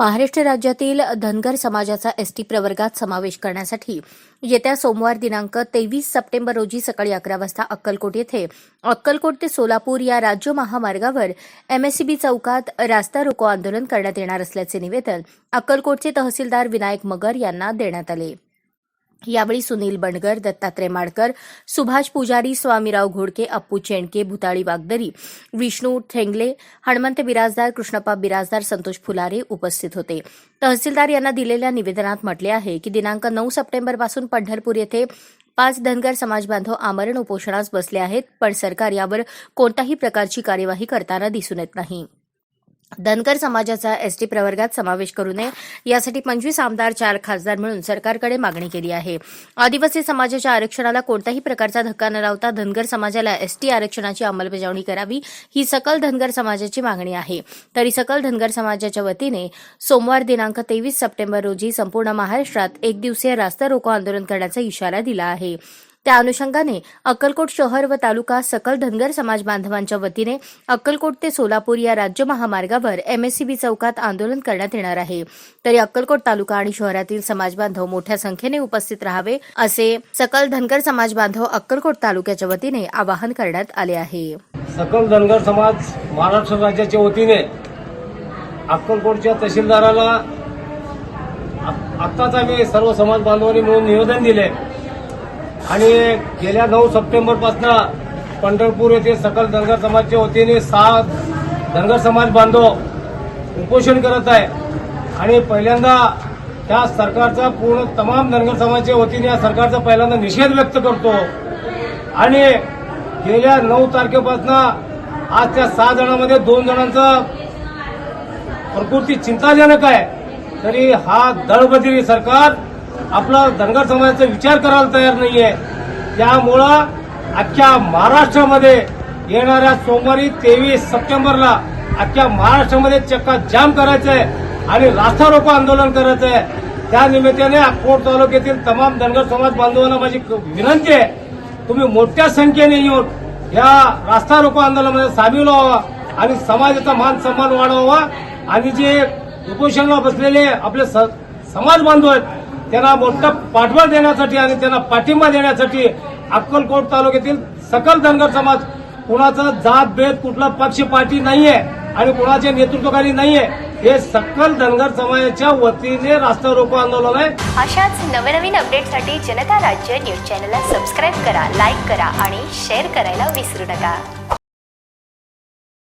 महाराष्ट्र राज्यातील धनगर समाजाचा एसटी प्रवर्गात समावेश करण्यासाठी येत्या सोमवार दिनांक तेवीस सप्टेंबर रोजी सकाळी अकरा वाजता अक्कलकोट येथे अक्कलकोट ते सोलापूर या राज्य महामार्गावर एमएससीबी चौकात रास्ता रोको आंदोलन करण्यात येणार असल्याचे निवेदन अक्कलकोटचे तहसीलदार विनायक मगर यांना देण्यात आले. यावेळी सुनील बंडगर दत्तात्रय माडकर सुभाष पुजारी स्वामीराव घोडके अप्पू चेंडके भूताळी वागदरी विष्णू ठेंगले हनुमंत बिराजदार कृष्णप्पा बिराजदार संतोष फुलारे उपस्थित होते. तहसीलदार यांना दिलेल्या निवेदनात म्हटले आहे की दिनांक नऊ सप्टेंबरपासून पंढरपूर येथे पाच धनगर समाज बांधव आमरण उपोषणास बसले आहेत पण सरकार यावर कोणत्याही प्रकारची कार्यवाही करताना दिसून येत नाही. धनगर समाजाचा एस टी प्रवर्गात समावेश करू नये. यासाठी पंचवीस आमदार चार खासदार मिळून सरकारकडे मागणी केली आहे. आदिवासी समाजाच्या आरक्षणाला कोणत्याही प्रकारचा धक्का न लावता धनगर समाजाला एसटी आरक्षणाची अंमलबजावणी करावी ही सकल धनगर समाजाची मागणी आहे. तरी सकल धनगर समाजाच्या वतीने सोमवार दिनांक तेवीस सप्टेंबर रोजी संपूर्ण महाराष्ट्रात एक दिवसीय रास्ता रोको आंदोलन करण्याचा इशारा दिला आहे. त्या अनुषंगाने अक्कलकोट शहर व तालुका सकल धनगर समाज बांधवांच्या वतीने अक्कलकोट ते सोलापूर या राज्य महामार्गावर एमएससीबी चौकात आंदोलन करण्यात येणार आहे. तरी अक्कलकोट तालुका आणि शहरातील समाज बांधव मोठ्या संख्येने उपस्थित राहावे असे सकल धनगर समाज बांधव अक्कलकोट तालुक्याच्या वतीने आवाहन करण्यात आले आहे. सकल धनगर समाज महाराष्ट्र राज्याच्या वतीने अक्कलकोटच्या तहसीलदाराला आत्ताच आम्ही सर्व समाज बांधवांनी मिळून निवेदन दिले. आणि गेल्या नऊ सप्टेंबरपासून पंढरपूर येथे सकल धनगर समाजच्या वतीने सहा धनगर समाज बांधव उपोषण करत आहे. आणि पहिल्यांदा त्या सरकारचा पूर्ण तमाम धनगर समाजाच्या वतीने या सरकारचा पहिल्यांदा निषेध व्यक्त करतो. आणि गेल्या नऊ तारखेपासून आज त्या सहा जणांमध्ये दोन जणांचं प्रकृती चिंताजनक आहे. तरी हा दळबदिरी सरकार आपला धनगर समाजाचा विचार करायला तयार नाहीये. त्यामुळं अख्ख्या महाराष्ट्रामध्ये येणाऱ्या सोमवारी तेवीस सप्टेंबरला अख्ख्या महाराष्ट्रामध्ये चक्का जाम आहे आणि रास्ता रोको आंदोलन करायचं त्या निमित्ताने अकोट तालुक्यातील तमाम धनगर समाज बांधवांना माझी विनंती आहे तुम्ही मोठ्या संख्येने येऊन या रास्ता रोको आंदोलनामध्ये सामील व्हावा आणि समाजाचा मान सन्मान वाढवावा. आणि जे उपोषणाला बसलेले आपले स- समाज बांधव आहेत त्यांना मोठा पाठबळ देण्यासाठी आणि त्यांना पाठिंबा देण्यासाठी अक्कलकोट तालुक्यातील सकल धनगर समाज कुणाचा जात भेद कुठला पक्ष पार्टी नाहीये आणि कुणाच्या नेतृत्वाखाली नाहीये हे सकल धनगर समाजाच्या वतीने रास्ता रोको आंदोलन आहे. अशाच नवनवीन अपडेटसाठी जनता राज्य न्यूज चॅनलला सबस्क्राईब करा लाईक करा आणि शेअर करायला विसरू नका.